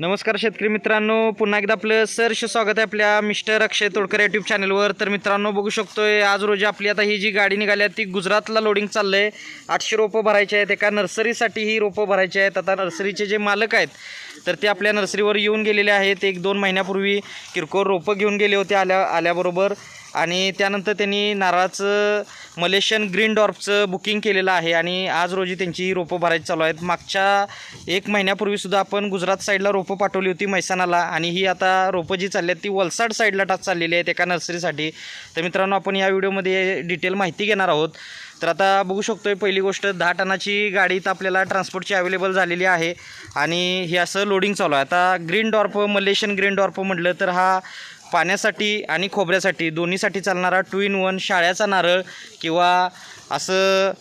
नमस्कार शेतकरी मित्रांनो पुन्हा एकदा आपलं सरश स्वागत आहे आपल्या मिस्टर अक्षय तोडकर यूट्यूब चॅनलवर तर मित्रांनो बघू शकतोय आज रोजी आपली आता ही जी गाडी निघाली आहे ती गुजरातला लोडिंग चाललं आहे आठशे रोपं भरायची आहेत एका नर्सरीसाठी ही रोपं भरायची आहेत. आता नर्सरीचे जे मालक आहेत तर ते आपल्या नर्सरीवर येऊन गेलेले आहेत. एक दोन महिन्यापूर्वी किरकोळ रोपं घेऊन गेले होते आल्या आल्याबरोबर. आणि त्यानंतर त्यांनी नारळाचं मलेशियन ग्रीन डॉर्फचं बुकिंग केलेलं आहे आणि आज रोजी त्यांची रोपं भरायची चालू आहेत. मागच्या एक महिन्यापूर्वीसुद्धा आपण गुजरात साईडला रोपं पाठवली होती मैसानाला आणि ही आता रोपं जी चालली आहेत ती वलसाड साईडला टाच चाललेली आहेत एका नर्सरीसाठी. तर मित्रांनो आपण या व्हिडिओमध्ये डिटेल माहिती घेणार आहोत. तर आता बघू शकतो आहे पहिली गोष्ट दहा टनाची गाडी तर आपल्याला ट्रान्सपोर्टची अवेलेबल झालेली आहे आणि हे असं लोडिंग चालू आहे. आता green dwarf Malaysian green dwarf म्हटलं तर हा पाण्यासाठी आणि खोबऱ्यासाठी दोन्हीसाठी चालणारा टू इन वन शाळ्याचा नारळ किंवा असं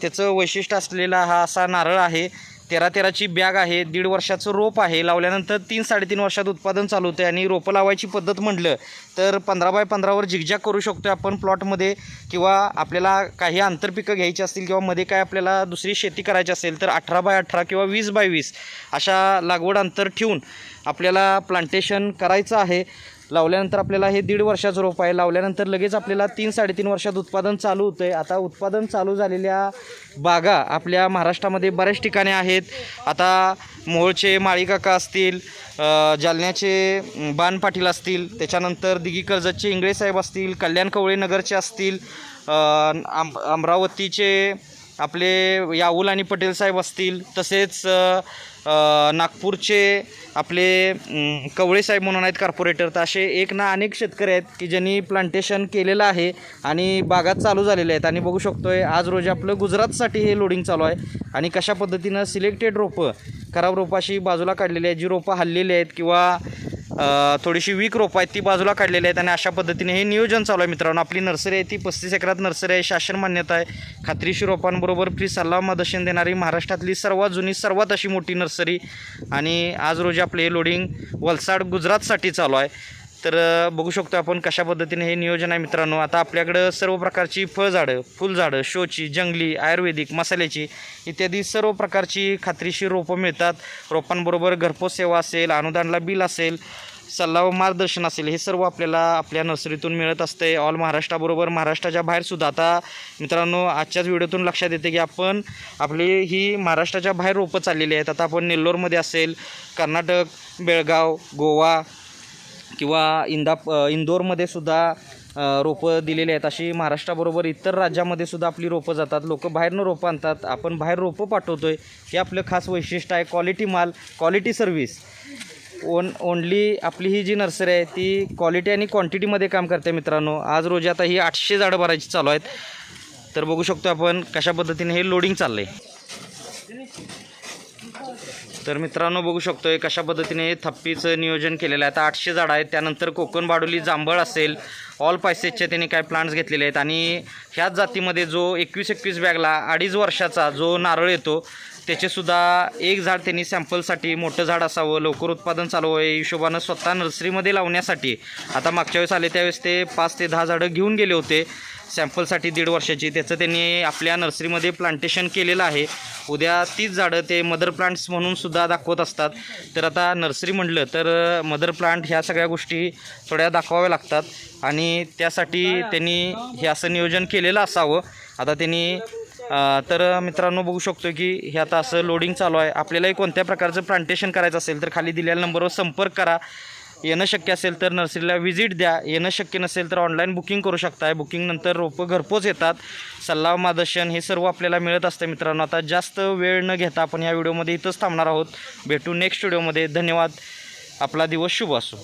त्याचं वैशिष्ट्य असलेला हा असा नारळ आहे. तेरा तेराची बॅग आहे दीड वर्षाचं रोप आहे लावल्यानंतर तीन साडेतीन वर्षात उत्पादन चालू होते आणि रोपं लावायची पद्धत म्हटलं तर पंधरा बाय पंधरावर झिगझॅग करू शकतो आपण प्लॉटमध्ये किंवा आपल्याला काही आंतरपिकं घ्यायची असतील किंवा मध्ये काय आपल्याला दुसरी शेती करायची असेल तर अठरा बाय अठरा किंवा वीस बाय वीस अशा लागवड अंतर ठेवून आपल्याला प्लांटेशन करायचं आहे. लावल्यानंतर आपल्याला हे दीड वर्षाचं रोप आहे. लावल्यानंतर लगेच आपल्याला तीन साडेतीन वर्षात उत्पादन चालू होतं आहे आता उत्पादन चालू झालेल्या बागा आपल्या महाराष्ट्रामध्ये बऱ्याच ठिकाणी आहेत. आता मोहोळचे माळीकाका असतील जालन्याचे बाण पाटील असतील त्याच्यानंतर दिघी कर्जतचे इंगळे साहेब असतील कल्याण कवळे नगरचे असतील आम अमरावतीचे आपले याऊल आणि पटेल साहेब असतील तसेच नागपूरचे आपले कवळेसाहेब कवळे साहेब म्हणून आहेत कॉर्पोरेटर तर असे एक ना अनेक शेतकरी आहेत की ज्यांनी प्लांटेशन केलेलं आहे आणि बागात चालू झालेले आहेत. आणि बघू शकतो आहे आज रोजी आपलं गुजरातसाठी हे लोडिंग चालू आहे. आणि कशा पद्धतीनं सिलेक्टेड रोपं खराब रोपाशी बाजूला काढलेली आहेत जी रोपं हल्लेली आहेत किंवा थोडीशी वीक रोपं आहेत ती बाजूला काढलेली आहेत आणि अशा पद्धतीने हे नियोजन चालू आहे मित्रांनो. आपली नर्सरी आहे ती पस्तीस एकरात नर्सरी आहे शासन मान्यता आहे. खात्रीशी रोपांबरोबर फ्री सल्ला मदर्शन देणारी महाराष्ट्रातली सर्वात जुनी सर्वात अशी मोठी नर्सरी. आणि आज रोजी आपले हे लोडिंग वलसाड गुजरातसाठी चालू आहे. तर बघू शकतो आपण कशा पद्धतीने हे नियोजन आहे मित्रांनो. आता आपल्याकडं सर्व प्रकारची फळझाडं फुलझाडं शोची जंगली आयुर्वेदिक मसाल्याची इत्यादी सर्व प्रकारची खात्रीशीर रोपं मिळतात. रोपांबरोबर घरपोच सेवा असेल अनुदानला बिल असेल सल्ला व मार्गदर्शन असेल हे सर्व आपल्याला आपल्या नर्सरीतून मिळत असते ऑल महाराष्ट्राबरोबर महाराष्ट्राच्या बाहेरसुद्धा आता मित्रांनो आजच्याच व्हिडिओतून लक्षात येते की आपण आपली ही महाराष्ट्राच्या बाहेर रोपं चाललेली आहेत. आता आपण नेल्लोरमध्ये असेल कर्नाटक बेळगाव गोवा किंवा इंदा इंदोरमध्ये सुद्धा रोपं दिलेली आहेत. अशी महाराष्ट्राबरोबर इतर राज्यामध्ये सुद्धा आपली रोपं जातात. लोक बाहेरनं रोपं आणतात. आपण बाहेर रोपं पाठवतो आहे हे आपलं खास वैशिष्ट्य आहे. क्वालिटी माल क्वालिटी सर्व्हिस ओन ओनली आपली ही जी नर्सरी आहे ती क्वालिटी आणि क्वांटिटीमध्ये काम करते मित्रांनो. आज रोजी आता ही आठशे झाडं भरायची चालू आहेत. तर बघू शकतो आपण कशा पद्धतीने हे लोडिंग चाललं आहे तर मित्रांनो बघू शकतोय कशा पद्धतीने थप्पीचं नियोजन केलेलं आहे. आता आठशे झाडं आहेत. त्यानंतर कोकण बाडोली जांभळ असेल ऑल पायसेसचे त्यांनी काय प्लांट्स घेतलेले आहेत आणि ह्याच जातीमध्ये जो एकवीस एकवीस बॅगला अडीच वर्षाचा जो नारळ येतो त्याचेसुद्धा एक झाड त्यांनी सॅम्पलसाठी मोठं झाड असावं लवकर उत्पादन चालू आहे हिशोबानं स्वतः नर्सरीमध्ये लावण्यासाठी. आता मागच्या वेळेस आले त्यावेळेस ते पाच ते दहा झाडं घेऊन गेले होते. सॅम्पलसाठी दीड वर्षाची. त्याचं त्यांनी आपल्या नर्सरीमध्ये प्लांटेशन केलेलं आहे. उद्या तीच झाडं ते मदर प्लांट्स म्हणून सुद्धा दाखवत असतात. तर आता नर्सरी म्हटलं तर मदर प्लांट ह्या सगळ्या गोष्टी थोड्या दाखवाव्या लागतात. आणि त्यासाठी त्यांनी हे असं नियोजन केलेलं असावं. आता त्यांनी तर मित्रांनो बघू शकतो की हे आता असं लोडिंग चालू आहे. आपल्यालाही कोणत्या प्रकारचं प्लांटेशन करायचं असेल तर खाली दिलेल्या नंबरवर संपर्क करा. येणं शक्य असेल तर नर्सरीला व्हिजिट द्या. येणं शक्य नसेल तर ऑनलाईन बुकिंग करू शकताय. बुकिंगनंतर रोपं घरपोच येतात. सल्ला मार्गदर्शन हे सर्व आपल्याला मिळत असतं मित्रांनो. आता जास्त वेळ न घेता आपण या व्हिडिओमध्ये इथंच थांबणार आहोत. भेटू नेक्स्ट व्हिडिओमध्ये धन्यवाद. आपला दिवस शुभ असो.